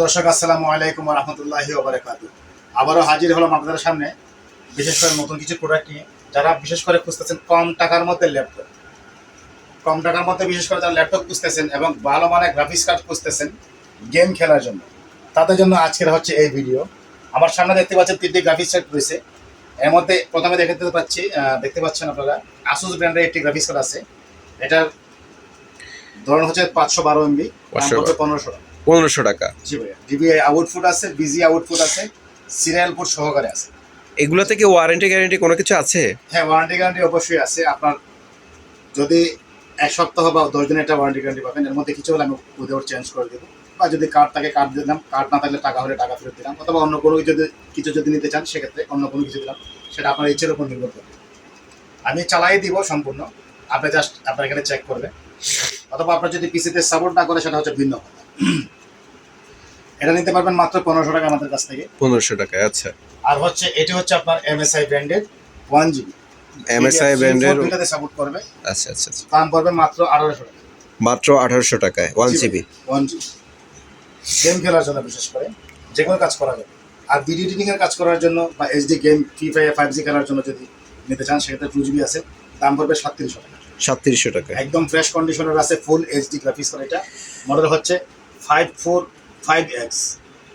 দর্শক আসসালামু আলাইকুম রহমতুল্লাহি ওবরাকাত আবারও হাজির হলাম আপনাদের সামনে বিশেষ করে নতুন কিছু প্রোডাক্ট নিয়ে। যারা বিশেষ করে খুঁজতেছেন কম টাকার মধ্যে ল্যাপটপ কম টাকার মধ্যে বিশেষ করে যারা ল্যাপটপ খুঁজতেছেন এবং ভালো মানের গ্রাফিক্স কার্ড খুঁজতেছেন গেম খেলার জন্য। তাদের জন্য আজকের হচ্ছে এই ভিডিও আমার সামনে দেখতে পাচ্ছেন তিনটি গ্রাফিক্স কার্ড রয়েছে। এর মধ্যে প্রথমে দেখতে পাচ্ছি দেখতে পাচ্ছেন আপনারা আসুস ব্র্যান্ডের একটি গ্রাফিক্স কার্ড আছে। এটার ধরন হচ্ছে পাঁচশো বারো এমবি 512 পনেরোশো টাকা। পনেরোশো টাকা। জি ভাইয়া। ডিবিআই আউটপুট আছে বিজি আউটপুট আছে সিরিয়াল সহকারে আছে। এগুলো থেকে ওয়ারেন্টি গ্যারেন্টি কোনো কিছু আছে? হ্যাঁ ওয়ারেন্টি গ্যারান্টি অবশ্যই আছে। আপনার যদি এক সপ্তাহ বা দশ দিনের একটা ওয়ারেন্টি গ্যারান্টি পাবেন এর মধ্যে কিছু হলে আমি উইদাউট চেঞ্জ করে দেবো। বা যদি কার্ড থাকে কার্ড দিলাম। কার্ড না থাকলে টাকা হলে টাকা ফেরত দিলাম। অথবা অন্য কোনো যদি কিছু যদি নিতে চান সেক্ষেত্রে অন্য কোনো কিছু দিলাম। সেটা আপনার ইচ্ছের উপর নির্ভর করবে আমি চালাই দিব সম্পূর্ণ। আপনি জাস্ট আপনার এখানে চেক করবেন। অথবা আপনার যদি পিসিতে সাপোর্ট না করে সেটা হচ্ছে ভিন্ন কথা। এটা নিতে পারবেন মাত্র পনেরোশো টাকা আমাদের কাছ থেকে। পনেরোশো টাকায় আচ্ছা। আর হচ্ছে এটি হচ্ছে আপনার এমএসআই ব্র্যান্ডের ওয়ান জিবি এমএসআই ব্র্যান্ডের সাপোর্ট করবে। আচ্ছা আচ্ছা আচ্ছা। দাম পড়বে মাত্র আঠারোশো টাকা। মাত্র আঠারোশো টাকায় one GB one GB game খেলার জন্য বিশেষ করে যে কোনো কাজ করা যাবে আর ভিডিও এডিটিং এর কাজ করার জন্য বা HD game Free Fire five G খেলার জন্য যদি নিতে চান সেক্ষেত্রে টু জিবি আছে। দাম পড়বে সাতত্রিশশো টাকা। সাতত্রিশশো টাকা একদম ফ্রেশ কন্ডিশনের আছে ফুল এইচডি গ্রাফিক্স করে এটা। মডেল হচ্ছে ফাইভ ফোর ফাইভ এক্স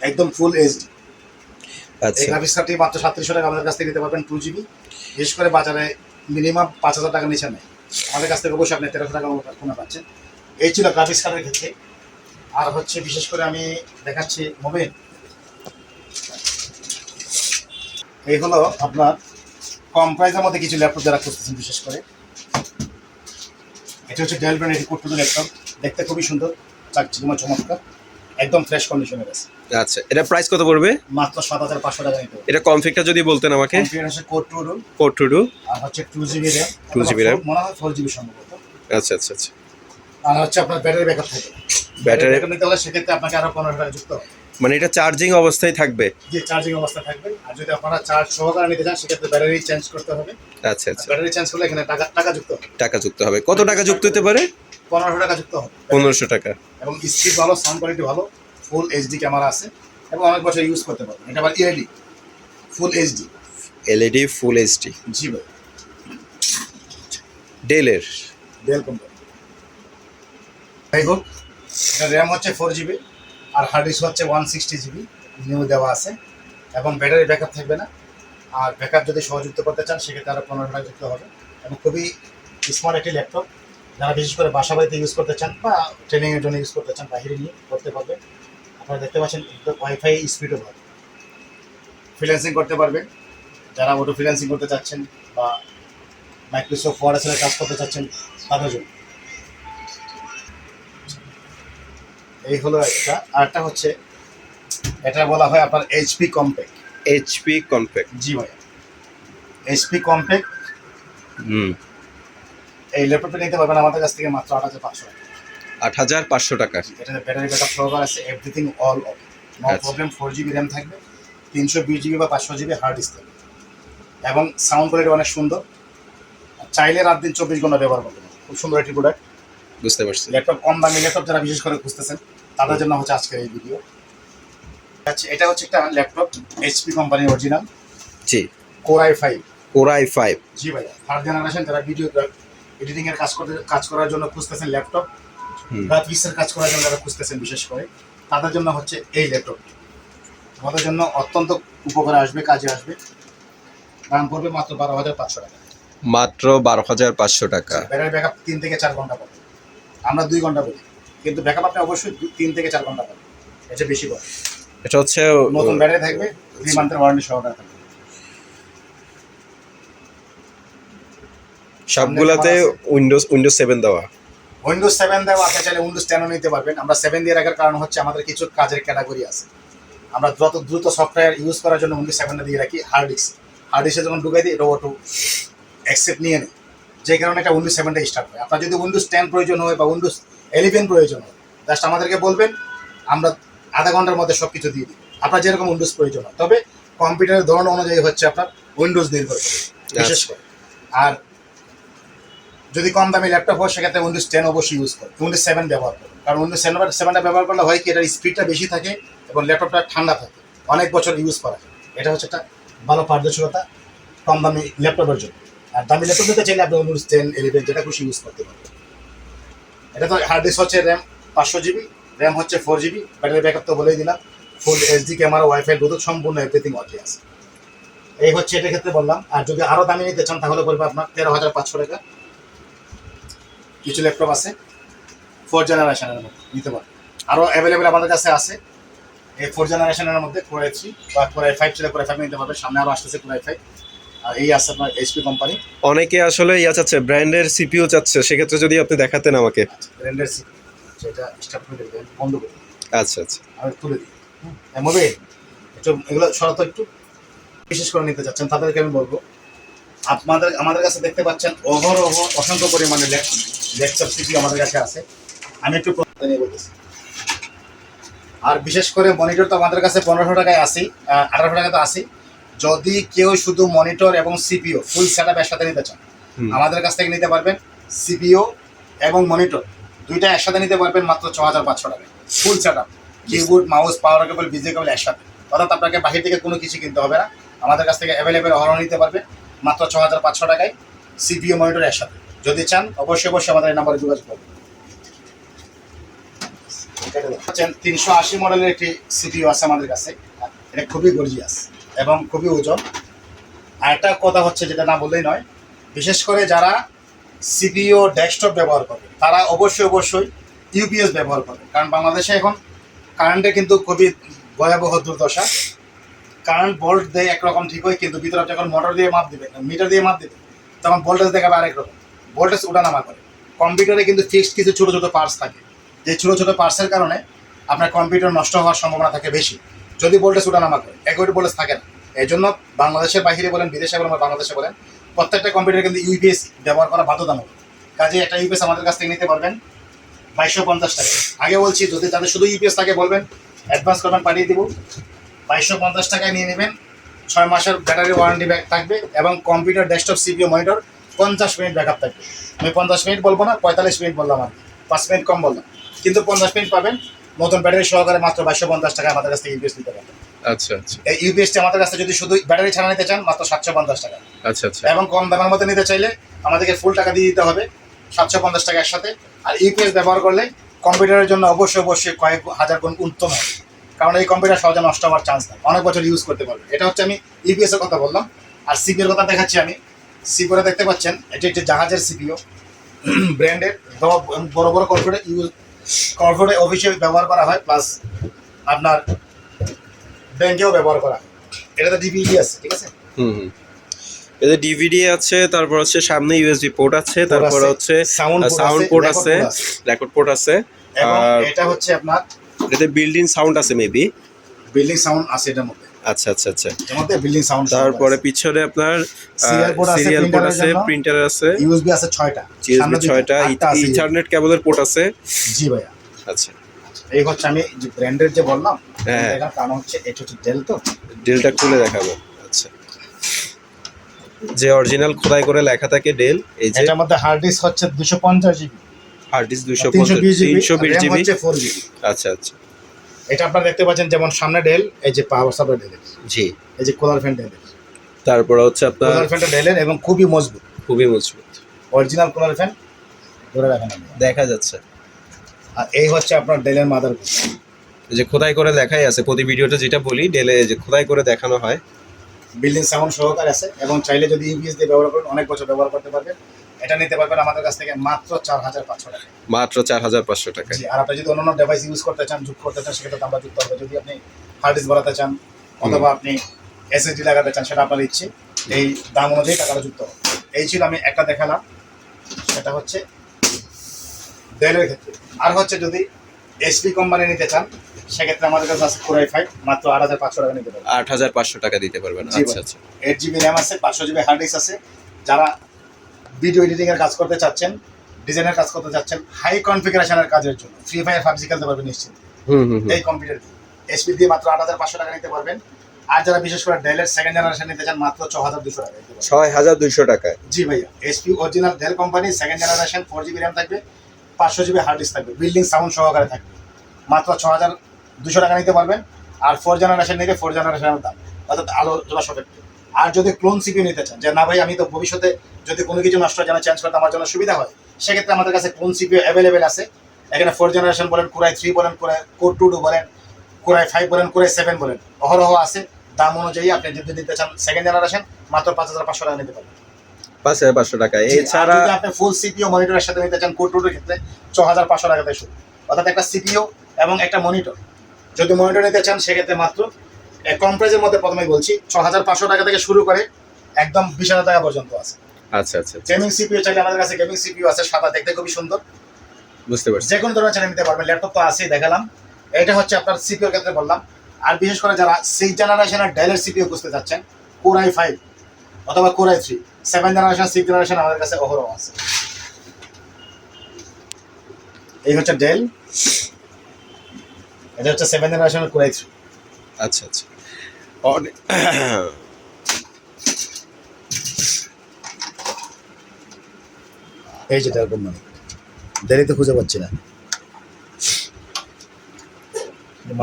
একদম ফুল এইচডি এই আচ্ছা গ্রাফিক্স কার্ডটি মাত্র সাতত্রিশশো টাকা আমাদের কাছ থেকে নিতে পারবেন টু জিবি বিশেষ করে বাজারে মিনিমাম পাঁচ হাজার টাকা নিচে নেয় আমাদের কাছ থেকে অবশ্যই আপনি তেরোশো টাকা কমে পাচ্ছেন। এই ছিল গ্রাফিক্স কার্ডের ক্ষেত্রে। আর হচ্ছে বিশেষ করে আমি দেখাচ্ছি মোবাইল। এই হলো আপনার কম প্রাইসের মধ্যে কিছু ল্যাপটপ যারা খুঁজতেছেন বিশেষ করে। এটা হচ্ছে ডেল ব্র্যান্ড এটি ল্যাপটপ। দেখতে খুবই সুন্দর। চাকচিকমা চমৎকার। একদম ফ্রেশ কন্ডিশনের আছে। আচ্ছা এটা প্রাইস কত পড়বে? মাত্র সাত হাজার পাঁচশো টাকা নিতে এটা কনফিগটা যদি বলতেন আমাকে। হচ্ছে code two rule four two two আর হচ্ছে two GB RAM 2GB RAM মনে হয় ফোর জিবি সম্ভবত। আচ্ছা আচ্ছা আচ্ছা। আর হচ্ছে আপনার ব্যাটারি ব্যাকআপ থাকে। ব্যাটারি ব্যাকআপ নিতে হলে সেক্ষেত্রে আপনাকে আরও পনেরো টাকা যুক্ত হবে। মানে এটা চার্জিং অবস্থায় থাকবে? যে চার্জিং অবস্থা থাকবে। আর যদি আপনারা চার্জ সহকারে নিতে চান সেক্ষেত্রে ব্যাটারি চেঞ্জ করতে হবে। আচ্ছা আচ্ছা। ব্যাটারি চেঞ্জ করলে এখানে টাকা টাকা যুক্ত হবে। টাকা যুক্ত হবে। কত টাকা যুক্ত হতে পারে? পনেরোশো টাকা যুক্ত হবে। পনেরোশো টাকা। এবং স্পিড ভালো সাউন্ড কোয়ালিটি ভালো ফুল এইচডি ক্যামেরা আছে এবং অনেক বছর ইউজ করতে পারবেন। এটা আবার E A D full HD LED full HD জি ভাই। ডেলের ডেল কোম্পানি যাই হোক এটা র্যাম হচ্ছে ফোর জিবি আর হার্ড ডিস্ক হচ্ছে ওয়ান সিক্সটি জিবি নিউ দেওয়া আছে। এবং ব্যাটারি ব্যাকআপ থাকবে না। আর ব্যাকআপ যদি সহযুক্ত করতে চান সেক্ষেত্রে আরও পনেরো টাকা যুক্ত হবে। এবং খুবই স্মার্ট একটি ল্যাপটপ যারা বিশেষ করে বাসা বাড়িতে ইউজ করতে চান বা ট্রেনিংয়ের জন্য ইউজ করতে চান বাহিরে নিয়ে করতে পারবেন। আপনারা দেখতে পাচ্ছেন ওয়াইফাই স্পিডও ভালো ফ্রিল্যান্সিং করতে পারবেন। যারা অটো ফ্রিল্যান্সিং করতে চাচ্ছেন বা মাইক্রোসফট ওয়ার্ড কাজ করতে চাচ্ছেন তাদের জন্য। এই হলো একটা। আর একটা হচ্ছে এটা বলা হয় আপনার এইচপি কম্প্যাক্ট এইচপি কনফিগ জি ভাই এইচপি কম্প্যাক্ট হুম। এই ল্যাপটপটা নিতে পারবেন আমাদের কাছ থেকে মাত্র আট হাজার পাঁচশো টাকা। আট হাজার পাঁচশো টাকা। এটাতে ব্যাটারি ব্যাকআপ সহকার আছে everything all of no. Problem four GB RAM থাকবে তিনশো বিশ জিবি বা পাঁচশো জিবি হার্ড ডিস্ক থাকবে। এবং সাউন্ড কোয়ালিটি অনেক সুন্দর। চাইলে রাত দিন চব্বিশ ঘণ্টা ব্যবহার করতে পারবেন। খুব সুন্দর একটি প্রোডাক্ট বুঝতে পারছি। ল্যাপটপ কম দামি ল্যাপটপ যারা বিশেষ করে খুঁজতেছেন তাদের জন্য হচ্ছে আজকের এই ভিডিও আচ্ছা এটা হচ্ছে একটা ল্যাপটপ এইচপি কোম্পানির original G. Core i five core i five জি ভাইয়া থার্ড জেনারেশন যারা ভিডিও এডিটিং এর কাজ করতে কাজ করার জন্য খুঁজতেছেন ল্যাপটপ হুম। গ্রাফিক্সের কাজ করার জন্য যারা খুঁজতেছেন বিশেষ করে তাদের জন্য হচ্ছে এই ল্যাপটপটি আমাদের জন্য অত্যন্ত উপকারে আসবে কাজে আসবে। দাম পড়বে মাত্র বারো হাজার পাঁচশো টাকা। মাত্র বারো হাজার পাঁচশো টাকা। ব্যাটারি ব্যাকআপ তিন থেকে চার ঘণ্টা পাবে আমরা দুই ঘণ্টা বলি কিন্তু ব্যাকআপ আপনি অবশ্যই তিন থেকে চার ঘণ্টা পাবেন এটা বেশি পড়ে এটা হচ্ছে নতুন ব্যাটারি থাকবে থ্রি মান্থের ওয়ারেন্টি সহকারে থাকবে। সবগুলাতে উইন্ডোজ উইন্ডোজ সেভেন দেওয়া। উইন্ডোজ সেভেন দেওয়া আপনি চাইলে উইন্ডোজ টেনও নিতে পারবেন। আমরা সেভেন দিয়ে রাখার কারণ হচ্ছে আমাদের কিছু কাজের ক্যাটাগরি আছে। আমরা যত দ্রুত সফটওয়্যার ইউজ করার জন্য উইন্ডোজ সেভেনটা দিয়ে রাখি হার্ড ডিস্ক হার্ড ডিস্কে যখন ঢুকাই দিই অটো অ্যাকসেপ্ট নিয়ে নেয়। যে কারণে এটা উইন্ডোজ সেভেনটা স্টার্ট হয়। আপনার যদি উইন্ডোজ টেন প্রয়োজন হয় বা উইন্ডোজ ইলেভেন প্রয়োজন হয় জাস্ট আমাদেরকে বলবেন আমরা আধা ঘণ্টার মধ্যে সব কিছু দিয়ে দিই। আপনার যেরকম উইন্ডোজ প্রয়োজন হয়। তবে কম্পিউটারের ধরন অনুযায়ী হচ্ছে আপনার উইন্ডোজ নির্ভর করে বিশেষ করে। আর যদি কম দামি ল্যাপটপ হয়, সেক্ষেত্রে উইন্ডোজ টেন অবশ্যই ইউজ করে। উইন্ডোজ সেভেন ব্যবহার করুন কারণ উইন্ডোজ সেভেন সেভেনটা ব্যবহার করলে হয় কি, এটার স্পিডটা বেশি থাকে এবং ল্যাপটপটা ঠান্ডা থাকে। অনেক বছর ইউজ করা এটা হচ্ছে একটা ভালো পারদর্শিতা কম দামি ল্যাপটপের জন্য। আর দামি ল্যাপটপ নিতে চাইলে আপনি অনুজ টেন ইলেভেন যেটা খুশি ইউজ করতে পারবেন এটা তো হার্ড ডিস্ক হচ্ছে র্যাম পাঁচশো জিবি র্যাম হচ্ছে ফোর জিবি ব্যাটারি ব্যাকআপ তো বলেই দিলাম। Full HD camera WiFi Bluetooth সম্পূর্ণ এভরিথিং ওকে আছে। এই হচ্ছে এটা ক্ষেত্রে বললাম। আর যদি আরও দামি নিতে চান, তাহলে পড়বে আপনার তেরো হাজার পাঁচশো টাকা। কিছু ল্যাপটপ আছে ফোর জেনারেশনের মধ্যে নিতে পারবেন আরও অ্যাভেলেবেল আমাদের কাছে আছে এই ফোর জেনারেশনের মধ্যে কোরআই থ্রি বা কোরআই ফাইভ ছিল কোরআই ফাইভ নিতে পারবে সামনে আরও আসতেছে কোরআই ফাইভ আর এই আছে আপনার এইচপি কোম্পানি অনেকে আসলে ইয়া চাচ্ছে ব্র্যান্ডের সিপিও চাচ্ছে সেক্ষেত্রে যদি আপনি দেখাতেন আমাকে। ব্র্যান্ডের সি সেটা স্টার্ট করে দেবেন বন্ধ করে। আচ্ছা আচ্ছা। আমি তুলে দিই হ্যাঁ মোবাইল একটু এগুলো সরাতো একটু। বিশেষ করে নিতে চাচ্ছেন তাদেরকে আমি বলব আপনাদের আমাদের কাছে দেখতে পাচ্ছেন অহরহ অসংখ্য পরিমাণে লেকচার সিপি আমাদের কাছে আছে। আমি একটু প্রশ্ন নিয়ে বলতেছি। আর বিশেষ করে মনিটর তো আমাদের কাছে পনেরোশো টাকায় আসি আঠারোশো টাকা তো আসি যদি কেউ শুধু মনিটর এবং সিপিও ফুল সেট আপ একসাথে নিতে চান আমাদের কাছ থেকে নিতে পারবেন সিপিও এবং মনিটর দুইটা একসাথে নিতে পারবেন মাত্র ছ হাজার পাঁচশো টাকায়। Full set up keyboard mouse power cable বিজে কেবল একসাথে। অর্থাৎ আপনাকে বাহির থেকে কোনো কিছু কিনতে হবে না। আমাদের কাছ থেকে অ্যাভেলেবেল অহরহ নিতে পারবেন মাত্র ছ হাজার পাঁচশো টাকায় সিপিও মনিটর একসাথে। যদি চান, অবশ্যই অবশ্যই আমাদের এই নাম্বারে যোগাযোগ করবেন। তিনশো আশি মডেলের একটি সিপিও আছে আমাদের কাছে। এটা খুবই গর্জিয়াস এবং খুবই ওজন। আর একটা কথা হচ্ছে যেটা না বললেই নয়, বিশেষ করে যারা সিপিও ডেস্কটপ ব্যবহার করবে তারা অবশ্যই অবশ্যই ইউপিএস ব্যবহার করবে কারণ বাংলাদেশে এখন কারেন্টে কিন্তু খুবই ভয়াবহ দুর্দশা। কারেন্ট ভোল্ট দেয় একরকম ঠিক হয়, কিন্তু ভিতরে যখন মোটর দিয়ে মাপ দিবে মিটার দিয়ে মাপ দিবে তখন ভোল্টেজ দেখাবে আরেক রকম। ভোল্টেজ ওঠানামা করে কম্পিউটারে কিন্তু ফিক্সড কিছু ছোটো ছোটো পার্টস থাকে। যে ছোটো ছোটো পার্টসের কারণে আপনার কম্পিউটার নষ্ট হওয়ার সম্ভাবনা থাকে বেশি। যদি ভোল্টেজ ওঠানামা করে একই ভোল্টেজ থাকে না। এই জন্য বাংলাদেশের বাইরে বলেন, বিদেশে বলেন বা বাংলাদেশে বলেন, প্রত্যেকটা কম্পিউটার কিন্তু ইউপিএস ব্যবহার করা বাধ্যতামূলক। কাজে একটা ইউপিএস আমাদের কাছ থেকে নিতে পারবেন বাইশশো পঞ্চাশ টাকা। আগে বলছি, যদি তাদের শুধু ইউপিএস থাকে বলবেন অ্যাডভান্স করবেন পাঠিয়ে দেবো। বাইশশো পঞ্চাশ টাকায় নিয়ে নেবেন। ছয় মাসের ব্যাটারি ওয়ারেন্টি ব্যাক থাকবে এবং কম্পিউটার ডেস্কটপ সিপিও মনিটর পঞ্চাশ মিনিট ব্যাকআপ থাকবে। আমি পঞ্চাশ মিনিট বলব না পঁয়তাল্লিশ মিনিট বললাম আর পাঁচ মিনিট কম বললাম। কিন্তু পঞ্চাশ মিনিট পাবেন নতুন ব্যাটারি সহকারে মাত্র বাইশশো পঞ্চাশ টাকা আমাদের কাছ থেকে ইউপিএস নিতে পারবেন। আচ্ছা আচ্ছা। এই ইউপিএসটি আমাদের কাছে যদি শুধু ব্যাটারি ছাড়া নিতে চান মাত্র সাতশো পঞ্চাশ টাকা। আচ্ছা আচ্ছা। এবং কম দামের মধ্যে নিতে চাইলে আমাদেরকে ফুল টাকা দিয়ে দিতে হবে সাতশো পঞ্চাশ টাকা একসাথে। আর ইউপিএস ব্যবহার করলে কম্পিউটারের জন্য অবশ্যই অবশ্যই কয়েক হাজার গুণ উত্তম হবে কারণ এই কম্পিউটার সহজে নষ্ট হওয়ার চান্স নেই। অনেক বছর ইউজ করতে পারবে। এটা হচ্ছে আমি ইউপিএস এর কথা বললাম। আর সিপিওর কথা দেখাচ্ছি আমি। সিপিওরে দেখতে পাচ্ছেন এটি একটি জাহাজের সিপিও ব্র্যান্ডের বড় বড় কর্পোরেট ইউজ কর্পোরেট অফিসে ব্যবহার করা হয় প্লাস আপনার ব্যাংকেও ব্যবহার করা হয়। এটাতে ডিভিডি আছে ঠিক আছে? হুম হুম। এতে ডিভিডি আছে তারপর হচ্ছে সামনে ইউএসবি পোর্ট আছে তারপর হচ্ছে সাউন্ড পোর্ট আছে রেকর্ড পোর্ট আছে আর এটা হচ্ছে আপনার এতে বিল্ডিং সাউন্ড আছে মেবি বিল্ডিং সাউন্ড আছে এটার মধ্যে। আচ্ছা আচ্ছা আচ্ছা। এর বিল্ডিং সাউন্ড তারপরে পিছনে আপনার সিরিয়াল পোর্ট আছে প্রিন্টার আছে ইউএসবি আছে। ছয়টা। জিএসবি সামনের দিকে ছয়টা আটটা আছে। ইথারনেট কেবলের পোর্ট আছে। জি ভাইয়া। আচ্ছা। এই হচ্ছে আমি যে ব্র্যান্ডের যে বললাম হ্যাঁ। কারণ হচ্ছে এটা হচ্ছে ডেল তো। ডেলটা খুলে দেখাবো। আচ্ছা। যে অরিজিনাল খোদাই করে লেখা থাকে ডেল এই যে এটার মধ্যে হার্ড ডিস্ক হচ্ছে দুশো পঞ্চাশ জিবি হার্ড ডিস্ক দুশো তিনশো বিশ জিবি তিনশো বিশ RAM জিবি হচ্ছে ফোর জিবি আচ্ছা আচ্ছা। এটা আপনারা দেখতে পাচ্ছেন যেমন সামনে ডেল এই যে পাওয়ার সাপ্লাই ডেলের জি। এই যে কোলার ফ্যান ডেলের তারপর হচ্ছে আপনার কোলার ফ্যানটা ডেলের এবং খুবই মজবুত। খুবই মজবুত। অরিজিনাল কোলার ফ্যান ধরে রাখেন দেখা যাচ্ছে। আর এই হচ্ছে আপনার ডেলের মাদার এই যে খোদাই করে লেখাই আছে প্রতি ভিডিওতে যেটা বলি ডেলে যে খোদাই করে দেখানো হয়। বিল্ডিং সাউন্ড সহকারে আছে এবং চাইলে যদি ইউপিএস দিয়ে ব্যবহার করেন অনেক বছর ব্যবহার করতে পারবেন। এটা নিতে পারবেন আমাদের কাছ থেকে মাত্র চার হাজার পাঁচশো টাকা। মাত্র চার হাজার পাঁচশো টাকায়। জি আর আপনি যদি অন্যান্য ডিভাইস ইউজ করতে চান যুক্ত করতে চান সেক্ষেত্রে আমরা যুক্ত হবে। যদি আপনি হার্ড ডিস্ক বাড়াতে চান অথবা আপনি এসএসডি লাগাতে চান সেটা আপনার ইচ্ছে এই দাম অনুযায়ী টাকাটা যুক্ত হবে। এই ছিল আমি একটা দেখালাম সেটা হচ্ছে ডেলের ক্ষেত্রে। আর হচ্ছে যদি এসপি কোম্পানি নিতে চান সেক্ষেত্রে আমাদের কাছে আছে ফোর ফাইভ মাত্র আট হাজার পাঁচশো টাকা নিতে পারবেন। আট হাজার পাঁচশো টাকা দিতে পারবেন। আচ্ছা আচ্ছা। এইট জিবি র্যাম আছে পাঁচশো জিবি হার্ড ডিস্ক আছে। যারা ভিডিও এডিটিং এর কাজ করতে চাচ্ছেন ডিজাইনের কাজ করতে চাচ্ছেন হাই কনফিগারেশনের কাজের জন্য ফ্রি ফায়ার পাবজি খেলতে পারবেন নিশ্চিত। এই কম্পিউটার এসপি দিয়ে মাত্র আট হাজার পাঁচশো টাকা নিতে পারবেন। আর যারা বিশেষ করে ডেলের সেকেন্ড জেনারেশন নিতে চান মাত্র ছ হাজার দুশো টাকা ছয় হাজার দুইশো টাকায়। জি ভাইয়া SP original Dell company second generation four GB RAM থাকবে পাঁচশো জিবি হার্ড ডিস্ক থাকবে বিল্ডিং সাউন্ড সহকারে থাকবে। মাত্র ছ হাজার দুশো টাকা নিতে পারবেন। আর ফোর জেনারেশন নিলে ফোর জেনারেশনের দাম অর্থাৎ আলোচনা সাপেক্ষে আর যদি ক্লোন সিপিও নিতে চান যে না ভাই আমি তো ভবিষ্যতে যদি কোনো কিছু নষ্ট যেন চেঞ্জ করতে আমার জন্য সুবিধা হয় সেক্ষেত্রে আমাদের কাছে ক্লোন সিপিও অ্যাভেলেবেল আছে? এখানে ফোর জেনারেশন বলেন কোরাই থ্রি বলেন core i core two two বলেন কোরাই ফাইভ বলেন কোরাই সেভেন বলেন অহরহ আছে দাম অনুযায়ী আপনি যদি নিতে চান সেকেন্ড জেনারেশন মাত্র পাঁচ হাজার পাঁচশো টাকা নিতে পারবেন। পাঁচ হাজার পাঁচশো টাকা। এছাড়া আপনি ফুল সিপিও মনিটরের সাথে নিতে চান কোর টু টুর ক্ষেত্রে ছ হাজার পাঁচশো টাকা থেকে শুরু। অর্থাৎ একটা সিপিও এবং একটা মনিটর যদি মনিটর নিতে চান সেক্ষেত্রে মাত্র কম প্রাইজের মধ্যে প্রথমেই বলছি ছ হাজার পাঁচশো টাকা থেকে শুরু করে একদম বিশ হাজার টাকা পর্যন্ত আছে। আচ্ছা আচ্ছা গেমিং সিপিও চাইলে আমাদের কাছে গেমিং সিপিও আছে সাদা দেখতে খুবই সুন্দর। বুঝতে পারছি। যে কোনো ধরনের চ্যানেল নিতে পারবেন ল্যাপটপ তো আছেই দেখালাম। এটা হচ্ছে আপনার সিপিওর ক্ষেত্রে বললাম। আর বিশেষ করে যারা সিক্স জেনারেশনের ডেলের সিপিও খুঁজতে যাচ্ছেন কোরাই ফাইভ অথবা core i three seven generation six generation আমাদের কাছে অহরহ আছে। এই হচ্ছে ডেল এটা হচ্ছে সেভেন জেনারেশনের কোরাই থ্রি আচ্ছা আচ্ছা। এই যে ডেল কোম্পানি দেরিতে খুঁজে পাচ্ছি না।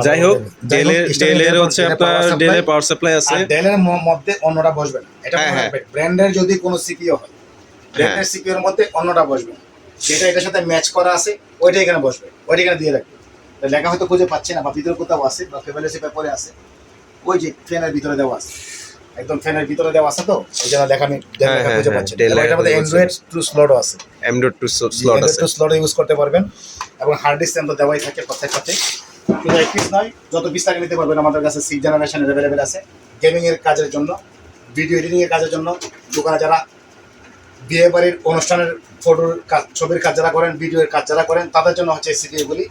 যাই হোক ডেলের ডেলের হচ্ছে আপনার ডেলের পাওয়ার সাপ্লাই আছে। ডেলের মধ্যে অন্যটা বসবে না। এটা হ্যাঁ, হ্যাঁ। ব্র্যান্ডের যদি কোনো সিপিও হয় ব্র্যান্ডের সিপিওর মধ্যে অন্যটা বসবে না। যেটা এটার সাথে ম্যাচ করা আছে ওইটা এখানে বসবে। ওইটা এখানে দিয়ে রাখবে। লেখা হয়তো খুঁজে পাচ্ছি না বা ভিতরে কোথাও আছে বা ফেভারেসি পেপারে আছে। ওই যে ফ্যানের ভিতরে দেওয়া আছে। একদম ফ্যানের ভিতরে দেওয়া আছে তো ওই জন্য Dell হ্যাঁ, হ্যাঁ, খুঁজে হ্যাঁ, পাচ্ছি না। Dell এবং লেখা এটার মধ্যে অ্যান্ড্রয়েড টু স্লটও আছে। টু স্লট আছে। স্লট ইউজ করতে পারবেন। এবং হার্ড ডিস্ক তো দেওয়াই থাকে প্রত্যেক সাথে। শুধু এক পিস নয় যত পিস থাকে নিতে পারবেন আমাদের কাছে সিক্স জেনারেশন অ্যাভেলেবেল আছে। গেমিং এর কাজের জন্য ভিডিও এডিটিং এর কাজের জন্য দোকানে যারা বিয়ে বাড়ির অনুষ্ঠানের ফটোর কাজ ছবির কাজ যারা করেন ভিডিওর কাজ যারা করেন তাদের জন্য হচ্ছে সিপিএ গুলি।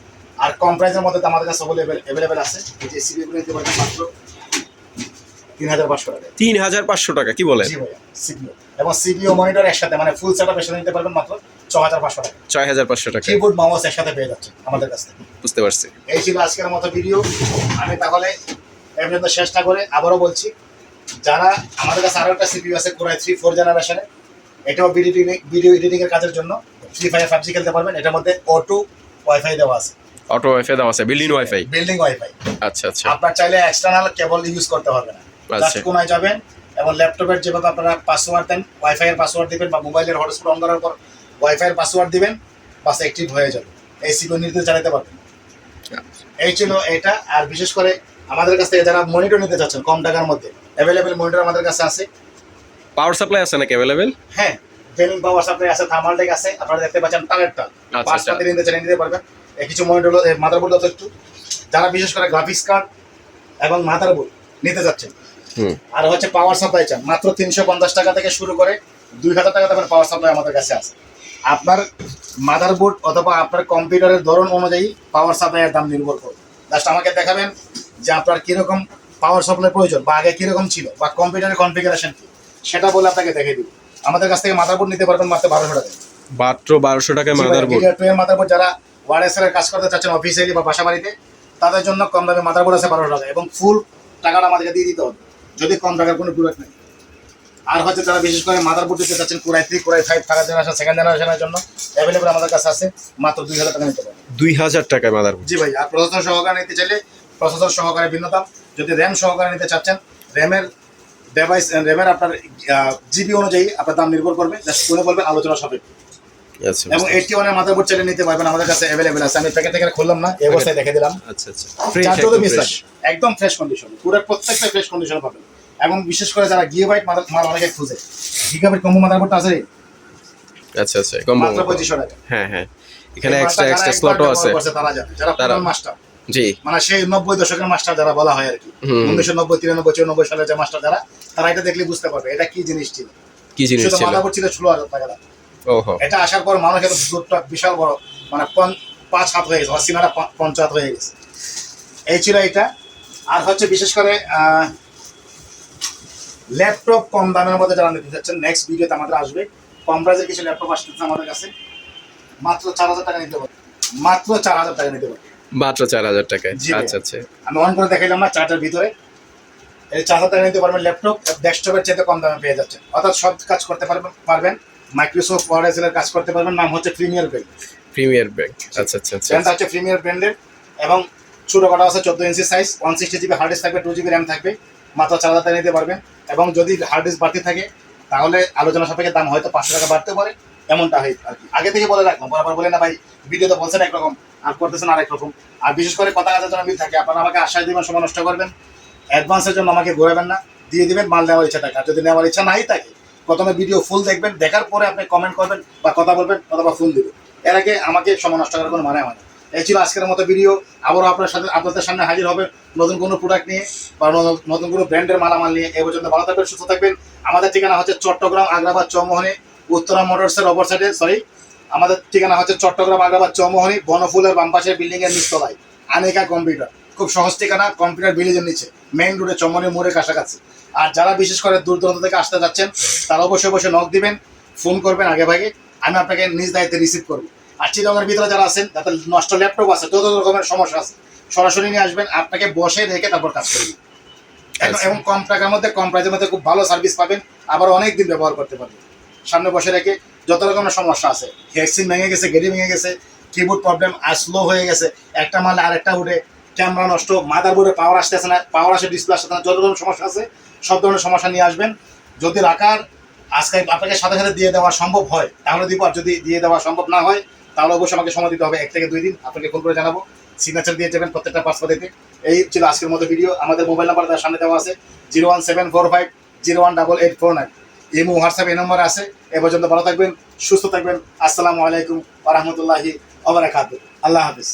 আর কম প্রাইসের মধ্যে আমাদের কাছে অ্যাভেলেবেল আছে। এই যে সিপিএ নিতে পারবেন মাত্র তিন হাজার পাঁচশো টাকা। তিন হাজার পাঁচশো টাকা কি বলেন? সিপিও। এবং সিপিও মনিটর একসাথে মানে ফুল সেট আপ একসাথে নিতে পারবেন মাত্র ছ হাজার পাঁচশো টাকা। ছয় হাজার পাঁচশো টাকা। কিবোর্ড মাউস একসাথে পেয়ে যাচ্ছে আমাদের কাছ থেকে। বুঝতে পারছি। এই ছিল আজকের মতো ভিডিও আমি তাহলে এর পর্যন্ত শেষ না করে আবারও বলছি যারা আমাদের কাছে আরও একটা সিপিইউ আছে কোরাই থ্রি ফোর জেনারেশনে এটাও ভিডিও ভিডিও এডিটিং এর কাজের জন্য ফ্রি ফায়ার পাবজি খেলতে পারবেন। এটার মধ্যে অটো ওয়াইফাই দেওয়া আছে। অটো ওয়াইফাই দেওয়া আছে বিল্ডিং ওয়াইফাই বিল্ডিং ওয়াইফাই আচ্ছা আচ্ছা। আপনার চাইলে এক্সটার্নাল কেবল ইউজ করতে হবে না কোনায় যাবেন এবং ল্যাপটপের যেভাবে আপনারা পাসওয়ার্ড দেন ওয়াইফাই এর পাসওয়ার্ড দিবেন বা মোবাইলের হটস্পট অন করার পর ওয়াইফাই এর পাসওয়ার্ড দিবেন বাস অ্যাক্টিভ হয়ে যাবে। এই সিপিইউ নির্দেশ চালাতে পারবেন। এই ছিল এটা। আর বিশেষ করে আমাদের কাছ থেকে যারা মনিটর নিতে চাচ্ছেন কম টাকার মধ্যে অ্যাভেলেবেল মনিটর আমাদের কাছে আছে। পাওয়ার সাপ্লাই আছে নাকি অ্যাভেলেবেল হ্যাঁ গেমিং পাওয়ার সাপ্লাই আছে থার্মাল টেক আছে আপনারা দেখতে পাচ্ছেন টানেরটা আচ্ছা, পাঁচ আচ্ছা। পাতি নিতে চাইলে নিতে পারবেন। এই কিছু মনিটর মাদারবোর্ড তো একটু। যারা বিশেষ করে গ্রাফিক্স কার্ড এবং মাদারবোর্ড নিতে যাচ্ছেন আর হচ্ছে পাওয়ার সাপ্লাই চান। মাত্র তিনশো পঞ্চাশ টাকা থেকে শুরু করে দুই হাজার টাকা দামের পাওয়ার সাপ্লাই আমাদের কাছে আছে। আপনার মাদারবোর্ড অথবা আপনার কম্পিউটারের ধরন অনুযায়ী পাওয়ার সাপ্লাইয়ের দাম নির্ভর করবে জাস্ট আমাকে দেখাবেন যে আপনার কীরকম পাওয়ার সাপ্লাই প্রয়োজন বা আগে কীরকম ছিল বা কম্পিউটারের কনফিগারেশন কি। সেটা বলে আপনাকে দেখিয়ে দিব আমাদের কাছ থেকে মাদারবোর্ড নিতে পারবেন মাত্র বারোশো টাকা মাত্র বারোশো টাকায় মাদারবোর্ড টু এর মাদারবোর্ড যারা ওয়ারএসএল এর কাজ করতে চাচ্ছেন অফিসিয়ালি বা বাসা বাড়িতে তাদের জন্য কম দামে মাদারবোর্ড আছে বারোশো টাকা এবং ফুল টাকাটা আমাদেরকে দিয়ে দিতে হবে। যদি কম টাকার কোনো প্রোডাক্ট নেই। আর হয়তো যারা বিশেষ করে মাদারবোর্ড দিতে চাচ্ছেন core i three core i five third generation second জেনারেশনের জন্য অ্যাভেলেবল আমাদের কাছে আছে মাত্র দুই হাজার টাকা নিতে পারবেন। দুই হাজার টাকায় মাদারবোর্ড জি ভাই আর প্রসেসর সহকারে নিতে চাইলে প্রসেসর সহকারে ভিন্ন দাম যদি র্যাম সহকারে নিতে চাচ্ছেন র্যামের ডিভাইস র্যামের আপনার জিবি অনুযায়ী আপনার দাম নির্ভর করবে। জাস্ট কোনে বলবেন আলোচনা সাপেক্ষে। এবং এইটটি ওয়ানের মাদারবোর্ড চাইলে নিতে পারবেন আমাদের কাছে অ্যাভেলেবেল আছে। আমি প্যাকেট থেকে খুললাম না এই অবস্থায় দেখে দিলাম। আচ্ছা আচ্ছা। চার চৌদ্দ পিস ফ্রেশ লাগে একদম ফ্রেশ কন্ডিশন পুরো প্রত্যেকটা ফ্রেশ কন্ডিশন পাবেন। এবং বিশেষ করে যারা গিয়ে বাইট মাল অনেকে খুঁজে। গিগাবাইট কম্বো মাদারবোর্ডটা আছে? আচ্ছা আচ্ছা কম মাত্র পঁচিশশো টাকা। হ্যাঁ হ্যাঁ। এখানে এক্সট্রা এক্সট্রা স্লটও আছে। তারা যারা পুরান মাস্টার জি। মানে সেই নব্বই দশকের মাস্টার যারা বলা হয় আর কি। উনিশশো নব্বই তিরানব্বই চুরানব্বই সালের যে মাস্টার যারা তারা এটা দেখলে বুঝতে পারবে। এটা কি জিনিস ছিল? কি জিনিস ছিল? ষোলো হাজার টাকা এটা আসার পর মানুষের দুধটা বিশাল বড় মানে পাঁচ হাত হয়ে গেছে বা সিনারা পা- পঞ্চ হাত হয়ে গেছে। এই ছিল এটা। আর হচ্ছে বিশেষ করে ল্যাপটপ কম দামের মধ্যে যারা নিতে চাচ্ছেন নেক্সট ভিডিওতে আমাদের আসবে। কম প্রাইসের কিছু ল্যাপটপ আসতেছে আমাদের কাছে। মাত্র চার হাজার টাকা নিতে পারবে। মাত্র চার হাজার টাকা নিতে পারবে। মাত্র চার হাজার টাকায়? জি আচ্ছা আচ্ছা। আমি অন করে দেখাইলাম না চারটার ভিতরে। এই চার হাজার টাকা নিতে পারবেন ল্যাপটপ ডেস্কটপের চাইতে কম দামে পেয়ে যাচ্ছেন। অর্থাৎ সব কাজ করতে পারবেন পারবেন। মাইক্রোসফট ওয়ার্ড এর কাজ করতে পারবেন নাম হচ্ছে প্রিমিয়ার বেল প্রিমিয়ার ব্যাগ আচ্ছা আচ্ছা আচ্ছা। ব্র্যান্ডটা হচ্ছে প্রিমিয়ার ব্র্যান্ডের এবং ছোটো কটা আছে চোদ্দ inch size one sixty GB hard disk থাকবে টু জিবি র্যাম থাকবে মাত্র চার হাজার টাকা নিতে পারবেন এবং যদি হার্ড ডিস্ক বাড়তি থাকে তাহলে আলোচনা সাপেক্ষে দাম হয়তো পাঁচশো টাকা বাড়তে পারে এমনটা হয় আর কি। আগে থেকে বলে রাখলাম বরাবর বলে না ভাই ভিডিও তো বলছেন একরকম আর করতেছেন আরেক রকম। আর বিশেষ করে কথা কাজের জন্য মিল থাকে আপনারা আমাকে আশ্বাস দিবেন সময় নষ্ট করবেন। অ্যাডভান্সের জন্য আমাকে ঘোরাবেন না দিয়ে দিবেন মাল নেওয়ার ইচ্ছা থাকে। আর যদি নেওয়ার ইচ্ছা নাই থাকে প্রথমে ভিডিও ফুল দেখবেন, দেখার পরে আপনি কমেন্ট করবেন বা কথা বলবেন অথবা ফুল দেবেন। এর আগে আমাকে সময় নষ্ট করার কোনো মানে হয় না। এই ছিল আজকের মতো ভিডিও আবারও আপনার সাথে আপনাদের সামনে হাজির হবে নতুন কোনো প্রোডাক্ট নিয়ে বা নতুন কোনো ব্র্যান্ডের মালামাল নিয়ে। এ পর্যন্ত ভালো থাকবেন, সুস্থ থাকবেন। আমাদের ঠিকানা হচ্ছে চট্টগ্রাম আগ্রাবাদ চৌমোহনী, উত্তরা মোটরসের অপর সাইডে সরি আমাদের ঠিকানা হচ্ছে চট্টগ্রাম আগ্রাবাদ চৌমোহনী, বনফুলের বাম বিল্ডিংয়ের বিল্ডিং নিচতলায়। আনিকা কম্পিউটার খুব সহজ ঠিকানা কম্পিউটার বিলিজের নিচে। মেইন রোডে চমনি মোড়ের কাছাকাছি। আর যারা বিশেষ করে দূর দূরান্ত থেকে আসতে যাচ্ছেন তারা অবশ্যই অবশ্যই নক দিবেন ফোন করবেন আগে ভাগে আমি আপনাকে নিজ দায়িত্বে রিসিভ করব। আর চিরঙের ভিতরে যারা আছেন যাদের নষ্ট ল্যাপটপ আছে যত রকমের সমস্যা আছে সরাসরি নিয়ে আসবেন আপনাকে বসে রেখে তারপর কাজ করবেন এবং-। কম টাকার মধ্যে কম প্রাইসের মধ্যে খুব ভালো সার্ভিস পাবেন আবার অনেক দিন ব্যবহার করতে পারবেন। সামনে বসে রেখে যত রকমের সমস্যা আছে হেডসিন ভেঙে গেছে গেড়ি ভেঙে গেছে কিবোর্ড প্রবলেম আর স্লো হয়ে গেছে একটা মারলে আরেকটা উঠে ক্যামেরা নষ্ট, মাদার বোর্ডে পাওয়ার আসতেছে না পাওয়ার আসে ডিসপ্লে আসতেছে না, যত ধরনের সমস্যা আছে, সব ধরনের সমস্যা নিয়ে আসবেন। যদি রাখার আজকে আপনাকে সাথে সাথে দিয়ে দেওয়া সম্ভব হয়, তাহলে দিব, আর যদি দিয়ে দেওয়া সম্ভব না হয়, তাহলে অবশ্যই আমাকে সময় দিতে হবে, এক থেকে দুই দিন, আপনাকে ফোন করে জানাব। সিগনেচার দিয়ে যাবেন প্রত্যেকটা পাসপোর্টে এই ছিল আজকের মতো ভিডিও আমাদের মোবাইল নাম্বার তার সামনে দেওয়া আছে zero one seven four five zero one double eight four nine imo WhatsApp এই নম্বর আছে, এ পর্যন্ত ভালো থাকবেন, সুস্থ থাকবেন, আসসালামু আলাইকুম ওরহমতুল্লাহি ওবরাকাতু আল্লাহ হাফিজ।